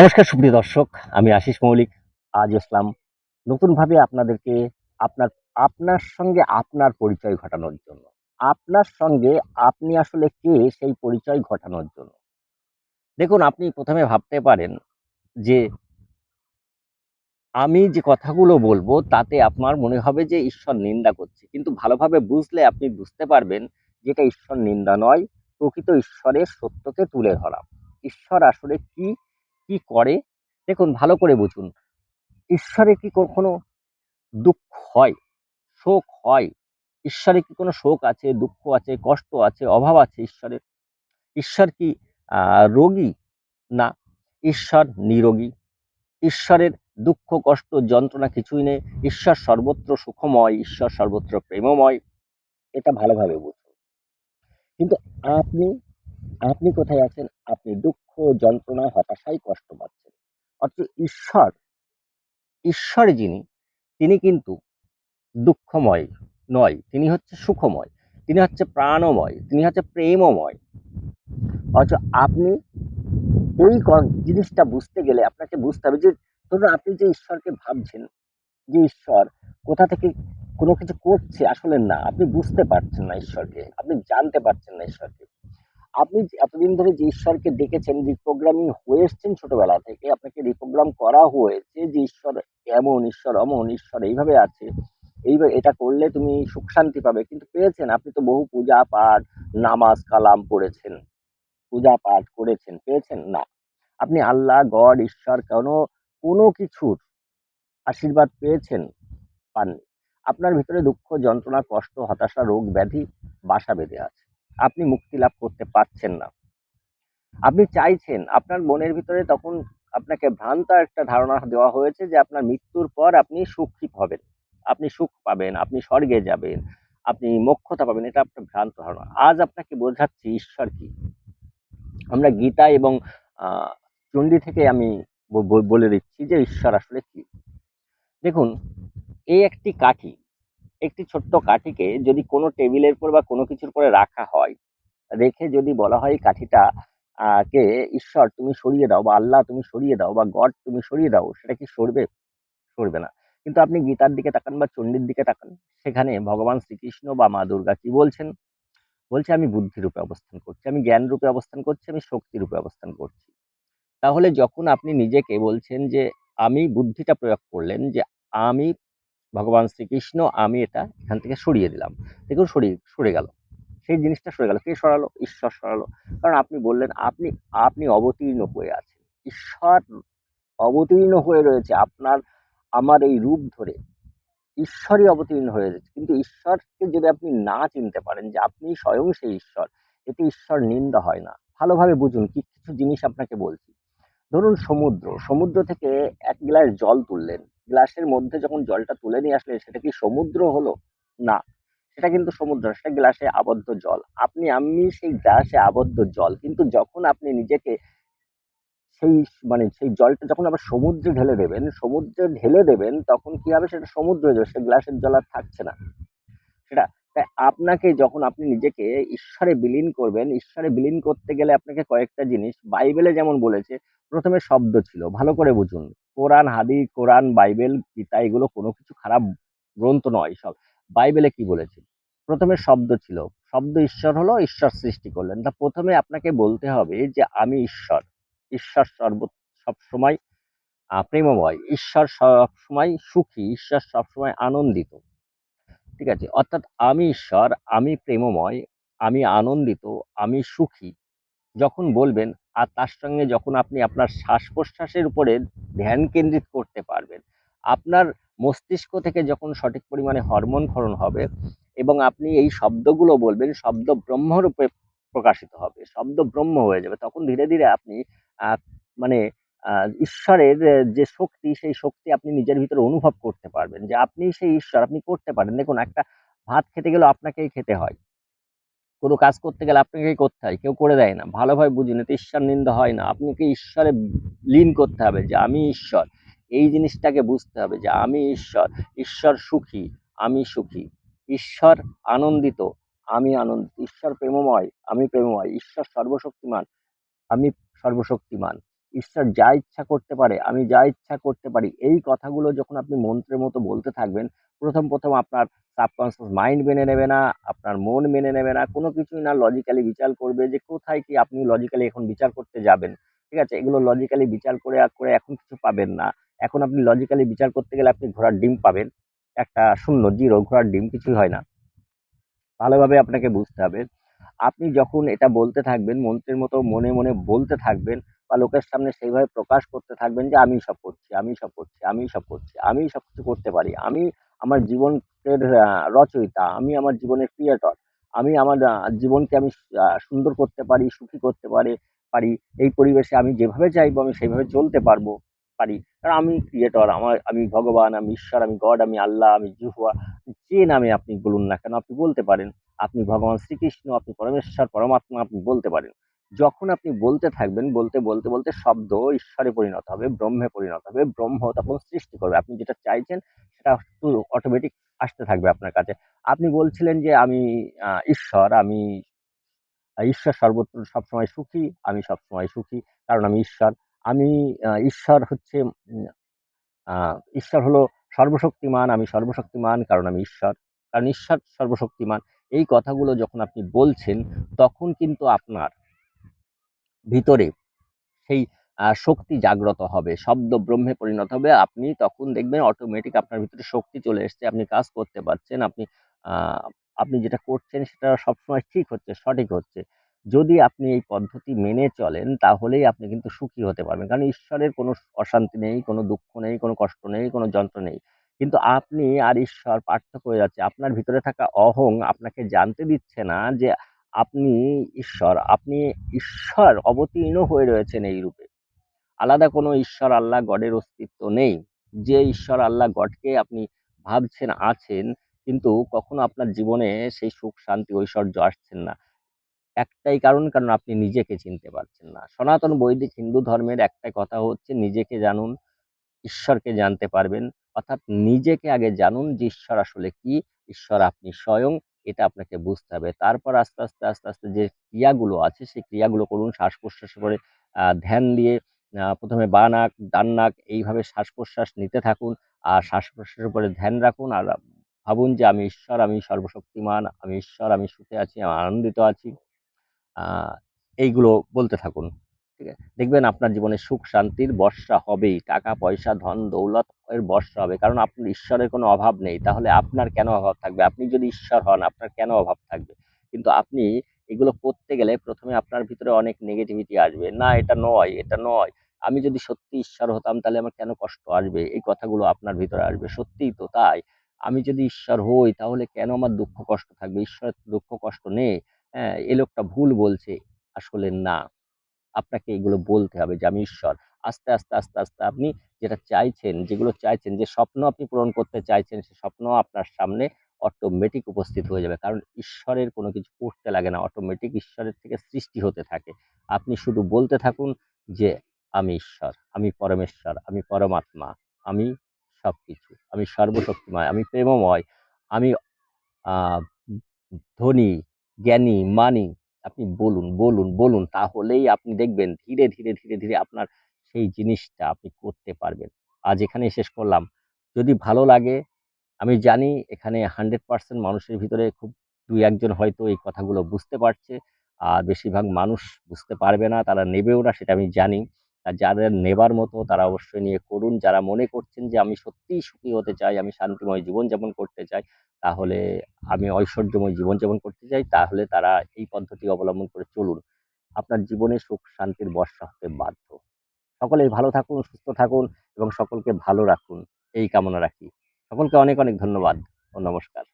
নমস্কার, সুপ্রিয় দর্শক, আমি আশিস মৌলিক। আজ ইসলাম নতুনভাবে আপনাদেরকে আপনার আপনার সঙ্গে আপনার পরিচয় ঘটানোর জন্য। আপনার সঙ্গে আপনি আসলে কে, সেই পরিচয় ঘটানোর জন্য। দেখুন, আপনি প্রথমে ভাবতে পারেন যে আমি যে কথাগুলো বলব, তাতে আপনার মনে হবে যে ঈশ্বর নিন্দা করছে। কিন্তু ভালোভাবে বুঝলে আপনি বুঝতে পারবেন যেটা ঈশ্বর নিন্দা নয়, প্রকৃত ঈশ্বরের সত্যকে তুলে ধরা। ঈশ্বর আসলে কি কি করে? দেখুন, ভালো করে বুঝুন। ঈশ্বরে কি কখনো দুঃখ হয়? শোক হয়? ঈশ্বরে কি কোনো শোক আছে, দুঃখ আছে, কষ্ট আছে, অভাব আছে ঈশ্বরের? ঈশ্বর কি রোগী? না, ঈশ্বর নিরোগী। ঈশ্বরের দুঃখ, কষ্ট, যন্ত্রণা কিছুই নেই। ঈশ্বর সর্বত্র সুখময়, ঈশ্বর সর্বত্র প্রেমময়। এটা ভালোভাবে বুঝুন। কিন্তু আপনি আপনি কোথায় আছেন? আপনি দুঃখ যন্ত্রণা হতাশায় কষ্ট পাচ্ছেন। অথচ ঈশ্বর ঈশ্বর যিনি, তিনি কিন্তু দুঃখময় নয়। তিনি হচ্ছে সুখময়। তিনি হচ্ছে প্রাণময়। তিনি হচ্ছে প্রেমময়। অথচ আপনি এই জিনিসটা বুঝতে গেলে আপনাকে বুঝতে হবে যে, ধরুন আপনি যে ঈশ্বরকে ভাবছেন, যে ঈশ্বর কোথা থেকে কোনো কিছু করছে আসলে না। আপনি বুঝতে পারছেন না ঈশ্বরকে। আপনি জানতে পারছেন না ঈশ্বরকে। আপনি এতদিন ধরে যে ঈশ্বরকে দেখেছেন রিপ্রোগ্রামিং হয়ে এসছেন ছোটবেলা থেকে, আপনাকে রিপ্রোগ্রাম করা হয়েছে যে ঈশ্বর এমন, ঈশ্বর অমন, ঈশ্বর এইভাবে আছে, এইভাবে এটা করলে তুমি সুখ শান্তি পাবে। কিন্তু পেয়েছেন, আপনি তো বহু পূজা পাঠ, নামাজ, কালাম পড়েছেন। পূজা পাঠ করেছেন, পেয়েছেন? না। আপনি আল্লাহ, গড, ঈশ্বর কোনো কোনো কিছুর আশীর্বাদ পেয়েছেন? পাননি। আপনার ভিতরে দুঃখ, যন্ত্রণা, কষ্ট, হতাশা, রোগ, ব্যাধি, বাসা বেঁধে আছে। আপনি মুক্তি লাভ করতে পারছেন না। আপনি চাইছেন, আপনার মনের ভিতরে তখন আপনাকে ভ্রান্ত একটা ধারণা দেওয়া হয়েছে যে আপনার মৃত্যুর পর আপনি সুখী হবেন। আপনি সুখ পাবেন, আপনি স্বর্গে যাবেন, আপনি মোক্ষতা পাবেন, এটা আপনার ভ্রান্ত ধারণা। আজ আপনাকে বোঝাচ্ছি ঈশ্বর কি। আমরা গীতা এবং চণ্ডী থেকে আমি বলে দিচ্ছি যে ঈশ্বর আসলে কি। দেখুন, এই একটি কাঠি একটি ছোট্ট কাঠিকে যদি কোনো টেবিলের উপর বা কোনো কিছুর উপরে রাখা হয়, রেখে যদি বলা হয় কাঠিটা কে ঈশ্বর তুমি সরিয়ে দাও বা আল্লাহ তুমি সরিয়ে দাও বা গড তুমি সরিয়ে দাও, সেটা কি সরবে? সরবে না। কিন্তু আপনি গীতার দিকে তাকান বা চণ্ডীর দিকে তাকান, সেখানে ভগবান শ্রীকৃষ্ণ বা মা দুর্গা কি বলছেন? বলছে, আমি বুদ্ধি রূপে অবস্থান করছি, আমি জ্ঞান রূপে অবস্থান করছি, আমি শক্তি রূপে অবস্থান করছি। তাহলে যখন আপনি নিজেকে বলছেন যে, আমি বুদ্ধিটা প্রয়োগ করলেন যে, আমি ভগবান শ্রীকৃষ্ণ, আমি এটা এখান থেকে সরিয়ে দিলাম। দেখুন সরিয়ে সরে গেল। সেই জিনিসটা সরে গেল। কে সরালো? ঈশ্বর সরালো। কারণ আপনি বললেন, আপনি আপনি অবতীর্ণ হয়ে আছেন। ঈশ্বর অবতীর্ণ হয়ে রয়েছে আপনার, আমার এই রূপ ধরে। ঈশ্বরই অবতীর্ণ হয়ে রয়েছে। কিন্তু ঈশ্বরকে যদি আপনি না চিনতে পারেন যে আপনি স্বয়ং সেই ঈশ্বর, এতে ঈশ্বর নিন্দা হয় না। ভালোভাবে বুঝুন কি, কিছু জিনিস আপনাকে বলছি। ধরুন সমুদ্র। সমুদ্র থেকে এক গ্লাস জল তুললেন। গ্লাসের মধ্যে যখন জলটা তুলে নিয়ে আসলেন, সেটা কি সমুদ্র হলো? না, সেটা কিন্তু সমুদ্র সেটা গ্লাসে আবদ্ধ জল। আপনি, আমি সেই গ্লাসে আবদ্ধ জল, কিন্তু যখন আপনি নিজেকে সেই মানে সেই জলটা যখন আবার সমুদ্রে ঢেলে দেবেন, সমুদ্রে ঢেলে দেবেন, তখন কি হবে? সেটা সমুদ্র হয়ে যাবে, সে গ্লাসের জল আর থাকছে না। সেটা, তাই আপনাকে যখন আপনি নিজেকে ঈশ্বরে বিলীন করবেন, ঈশ্বরে বিলীন করতে গেলে আপনাকে কয়েকটা জিনিস, বাইবেলে যেমন বলেছে, প্রথমে শব্দ ছিল, ভালো করে বুঝুন। কোরআন হাদি কোরআন, বাইবেল, গীতা, এগুলো কোনো কিছু খারাপ গ্রন্থ নয় সব। বাইবেলে কি বলেছে? প্রথমে শব্দ ছিল। শব্দ ঈশ্বর হলো, ঈশ্বর সৃষ্টি করলেন। তা প্রথমে আপনাকে বলতে হবে যে, আমি ঈশ্বর। ঈশ্বর সর্ব, সবসময় প্রেমময়। ঈশ্বর সবসময় সুখী। ঈশ্বর সবসময় আনন্দিত। ঠিক আছে? অর্থাৎ আমি ঈশ্বর, আমি প্রেমময়, আমি আনন্দিত, আমি সুখী। যখন বলবেন আর তার সঙ্গে যখন আপনি আপনার শ্বাস প্রশ্বাসের উপরে ধ্যান কেন্দ্রিত করতে পারবেন, আপনার মস্তিষ্ক থেকে যখন সঠিক পরিমাণে হরমোন ক্ষরণ হবে এবং আপনি এই শব্দগুলো বলবেন, শব্দ ব্রহ্মরূপে প্রকাশিত হবে, শব্দ ব্রহ্ম হয়ে যাবে, তখন ধীরে ধীরে আপনি মানে ঈশ্বরের যে শক্তি, সেই শক্তি আপনি নিজের ভিতরে অনুভব করতে পারবেন যে আপনি সেই ঈশ্বর, আপনি করতে পারেন। দেখুন, একটা ভাত খেতে গেলেও আপনাকেই খেতে হয়। কোনো কাজ করতে গেলে আপনাকেই করতে হয়? কেউ করে দেয় না। ভালোভাবে বুঝুন এতে ঈশ্বর নিন্দা হয় না। আপনাকে ঈশ্বরে লীন করতে হবে যে, আমি ঈশ্বর। এই জিনিসটাকে বুঝতে হবে যে, আমি ঈশ্বর। ঈশ্বর সুখী, আমি সুখী। ঈশ্বর আনন্দিত, আমি আনন্দিত। ঈশ্বর প্রেমময়, আমি প্রেমময়। ঈশ্বর সর্বশক্তিমান, আমি সর্বশক্তিমান। ঈশ্বর যা ইচ্ছা করতে পারে, আমি যা ইচ্ছা করতে পারি, এই কথাগুলো যখন আপনি মন্ত্রের মতো বলতে থাকবেন, প্রথম প্রথম আপনার সাবকনসিয়াস মাইন্ড মেনে নেবে না, আপনার মন মেনে নেবে না, কোনো কিছুই না লজিক্যালি বিচার করবে যে কোথায় কি আপনি লজিক্যালি এখন বিচার করতে যাবেন, ঠিক আছে? এগুলো লজিক্যালি বিচার করে করে এখন কিছু পাবেন না, এখন আপনি লজিক্যালি বিচার করতে গেলে আপনি ঘোড়ার ডিম পাবেন, একটা শূন্য, জিরো, ঘোড়ার ডিম কিছুই হয় না। ভালোভাবে আপনাকে বুঝতে হবে। আপনি যখন এটা বলতে থাকবেন, মন্ত্রের মতো মনে মনে বলতে থাকবেন বা লোকের সামনে সেইভাবে প্রকাশ করতে থাকবেন যে, আমি সব করছি, আমি সব করছি, আমি সব করছি, আমি সব কিছু করতে পারি, আমি আমার জীবনের রচয়িতা, আমি আমার জীবনের ক্রিয়েটর, আমি আমার জীবনকে আমি সুন্দর করতে পারি, সুখী করতে পারি পারি, এই পরিবেশে আমি যেভাবে চাইব, আমি সেইভাবে চলতে পারব, পারি। কারণ আমি ক্রিয়েটর, আমার, আমি ভগবান, আমি ঈশ্বর, আমি গড, আমি আল্লাহ, আমি জুহুয়া যে নামে আপনি বলুন না কেন, আপনি বলতে পারেন। আপনি ভগবান শ্রীকৃষ্ণ, আপনি পরমেশ্বর, পরমাত্মা, আপনি বলতে পারেন। যখন আপনি বলতে থাকবেন, বলতে বলতে বলতে শব্দ ঈশ্বরে পরিণত হবে, ব্রহ্মে পরিণত হবে, ব্রহ্ম তখন সৃষ্টি করবে। আপনি যেটা চাইছেন সেটা অটোমেটিক আসতে থাকবে আপনার কাছে। আপনি বলছিলেন যে আমি ঈশ্বর আমি, ঈশ্বর সর্বত্র সবসময় সুখী, আমি সবসময় সুখী, কারণ আমি ঈশ্বর। আমি ঈশ্বর হচ্ছে ঈশ্বর হলো সর্বশক্তিমান, আমি সর্বশক্তিমান কারণ আমি ঈশ্বর। কারণ ঈশ্বর সর্বশক্তিমান। এই কথাগুলো যখন আপনি বলছেন, তখন কিন্তু আপনার ভিতরে সেই শক্তি জাগ্রত হবে, শব্দ ব্রহ্মে পরিণত হবে, আপনি তখন দেখবেন অটোমেটিক আপনার ভিতরে শক্তি চলে এসছে, আপনি কাজ করতে পারছেন, আপনি আপনি যেটা করছেন সেটা সবসময় ঠিক হচ্ছে, সঠিক হচ্ছে। যদি আপনি এই পদ্ধতি মেনে চলেন, তাহলেই আপনি কিন্তু সুখী হতে পারবেন। কারণ ঈশ্বরের কোনো অশান্তি নেই, কোনো দুঃখ নেই, কোনো কষ্ট নেই, কোনো যন্ত্র নেই। কিন্তু আপনি আর ঈশ্বর পার্থক্য হয়ে যাচ্ছে। আপনার ভিতরে থাকা অহং আপনাকে জানতে দিচ্ছে না যে আপনি ঈশ্বর আপনি ঈশ্বর অবতীর্ণ হয়ে রয়েছেন এই রূপে। আলাদা কোনো ঈশ্বর আল্লাহ গডের অস্তিত্ব নেই। যে ঈশ্বর আল্লাহ গডকে আপনি ভাবছেন, আছেন, কিন্তু কখনো আপনার জীবনে সেই সুখ, শান্তি, ঐশ্বর্য আসছেন না। একটাই কারণ কারণ আপনি নিজেকে চিনতে পারছেন না। সনাতন বৈদিক হিন্দু ধর্মের একটাই কথা হচ্ছে, নিজেকে জানুন, ঈশ্বরকে জানতে পারবেন। অর্থাৎ নিজেকে আগে জানুন যে ঈশ্বর আসলে কি, ঈশ্বর আপনি স্বয়ং এটা আপনাকে বুঝতে হবে। তারপর আস্তে আস্তে আস্তে আস্তে যে ক্রিয়াগুলো আছে, সেই ক্রিয়াগুলো করুন। শ্বাস প্রশ্বাস করে ধ্যান দিয়ে প্রথমে বা নাক, ডান নাক এইভাবে শ্বাস প্রশ্বাস নিতে থাকুন। আর শ্বাস প্রশ্বাসের উপরে ধ্যান রাখুন। আর ভাবুন যে, আমি ঈশ্বর, আমি সর্বশক্তিমান, আমি ঈশ্বর, আমি সুখে আছি, আমি আনন্দিত আছি। এইগুলো বলতে থাকুন। ঠিক আছে? দেখবেন আপনার জীবনে সুখ শান্তির বর্ষা হবেই। টাকা, পয়সা, ধন, দৌলত এর বর্ষা হবে। কারণ আপনার ঈশ্বরের কোনো অভাব নেই। তাহলে আপনার কেন অভাব থাকবে? আপনি যদি ঈশ্বর হন, আপনার কেন অভাব থাকবে? কিন্তু আপনি এগুলো করতে গেলে প্রথমে আপনার ভিতরে অনেক নেগেটিভিটি আসবে। না, এটা নয় এটা নয়। আমি যদি সত্যি ঈশ্বর হতাম, তাহলে আমার কেন কষ্ট আসবে? এই কথাগুলো আপনার ভিতরে আসবে। সত্যিই তো তাই। আমি যদি ঈশ্বর হই, তাহলে কেন আমার দুঃখ কষ্ট থাকবে? ঈশ্বরের দুঃখ কষ্ট নেই। হ্যাঁ এ লোকটা ভুল বলছে। আসলে না। আপনাকে এগুলো বলতে হবে যে, আমি ঈশ্বর। আস্তে আস্তে আস্তে আস্তে আপনি যেটা চাইছেন, যেগুলো চাইছেন, যে স্বপ্ন আপনি পূরণ করতে চাইছেন, সে স্বপ্ন আপনার সামনে অটোমেটিক উপস্থিত হয়ে যাবে। কারণ ঈশ্বরের কোনো কিছু করতে লাগে না। অটোমেটিক ঈশ্বরের থেকে সৃষ্টি হতে থাকে। আপনি শুধু বলতে থাকুন যে, আমি ঈশ্বর, আমি পরমেশ্বর, আমি পরমাত্মা, আমি সব কিছু আমি সর্বশক্তিময়, আমি প্রেমময়, আমি ধনী, জ্ঞানী, মানি আপনি বলুন বলুন বলুন তাহলেই আপনি দেখবেন ধীরে ধীরে ধীরে ধীরে আপনার সেই জিনিসটা আপনি করতে পারবেন। আজ এখানে শেষ করলাম। যদি ভালো লাগে, আমি জানি এখানে হান্ড্রেড পার্সেন্ট মানুষের ভিতরে খুব দুই একজন হয়তো এই কথাগুলো বুঝতে পারছে। আর বেশিরভাগ মানুষ বুঝতে পারবে না, তারা নেবেও না, সেটা আমি জানি। যাদের নেবার মতো তারা অবশ্যই নিয়ে করুন। যারা মনে করছেন যে আমি সত্যিই সুখী হতে চাই, আমি শান্তিময় জীবনযাপন করতে চাই, তাহলে আমি ঐশ্বর্যময় জীবনযাপন করতে চাই, তাহলে তারা এই পদ্ধতি অবলম্বন করে চলুন। আপনার জীবনে সুখ শান্তির বর্ষা হতে বাধ্য। সকলেই ভালো থাকুন, সুস্থ থাকুন এবং সকলকে ভালো রাখুন। এই কামনা রাখি। সকলকে অনেক অনেক ধন্যবাদ ও নমস্কার।